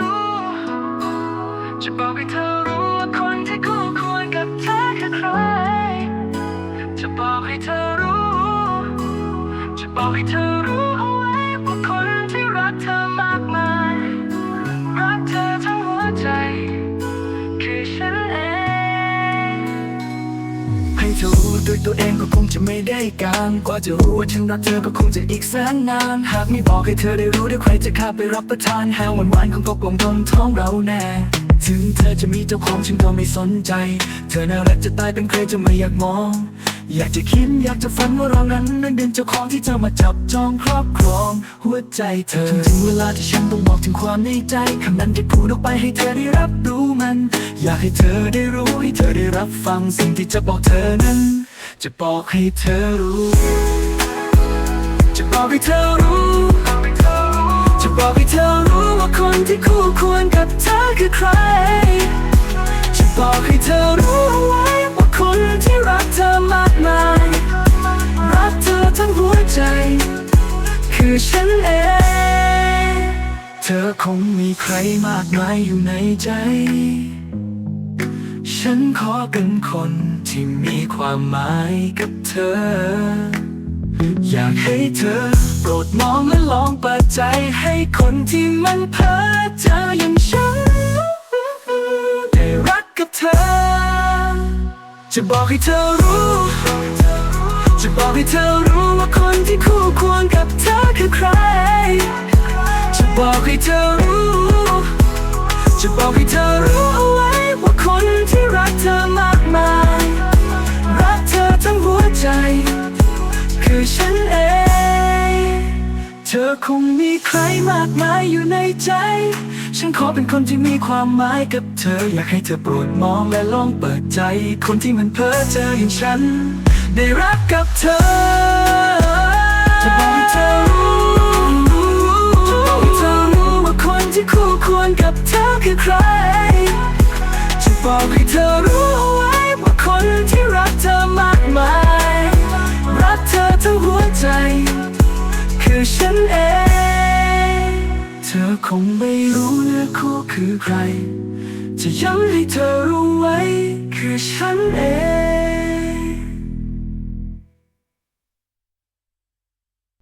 รู้ จะบอกให้เธอรู้ว่าคนที่คู่ควรกับเธอคือใคร จะบอกให้เธอรู้ จะบอกให้เธอรู้ จะรู้ด้วยตัวเองก็คงจะไม่ได้การกว่าจะรู้ว่าฉันรักเธอก็คงจะอีกแสนนาน หากไม่บอกให้เธอได้รู้ด้วยใครจะข้าไปรับประทานแฮวหวานๆของก็กลมทนท้องเราแน่ ถึงเธอจะมีเจ้าของฉันก็ไม่สนใจ เธอน่ารักจะตายเป็นใครจะไม่อยากมอง อยากจะคิดอยากจะฝันว่าเรานั้นนั้นเป็นเจ้าของที่จะมาจับจองครอบครอง หัวใจเธอถึงเวลาที่ฉันต้องบอกถึงความในใจคำนั้นที่พูดออกไปให้เธอได้รับรู้มัน อยากให้เธอได้รู้ให้เธอได้รับฟังสิ่งที่จะบอกเธอนั้น จะบอกให้เธอรู้ จะบอกให้เธอรู้ จะบอกให้เธอรู้ว่าคนที่คู่ควรกับเธอคือใคร คือฉันเอง เธอคงมีใครมากมายอยู่ในใจ ฉันขอเป็นคนที่มีความหมายกับเธอ อยากให้เธอโปรดมองและลองเปิดใจให้คนที่มันเพ้อเจออย่างฉัน ได้รักกับเธอ จะบอกให้เธอรู้ จะบอกให้เธอรู้ว่าคนที่ ธอคงมีใครมากมายอยู่ในใจ ฉันขอเป็นคนที่มีความหมายกับเธอ อยากให้เธอโปรดมองและลองเปิดใจ คนที่มันเพ้อเจออย่างฉัน ได้รักกับเธอ จะบอกให้เธอรู้จะบอกให้เธอรู้ว่าคนที่คู่ควรกับเธอคือใคร จะบอกให้เธอรู้เอาไว้ว่าคนที่รักเธอมากมาย รักเธอทั้งหัวใจ คือฉันเอง เธอคงไม่รู้เนื้อคู่คือใคร จะย้ำให้เธอรู้ไว้ คือฉันเอง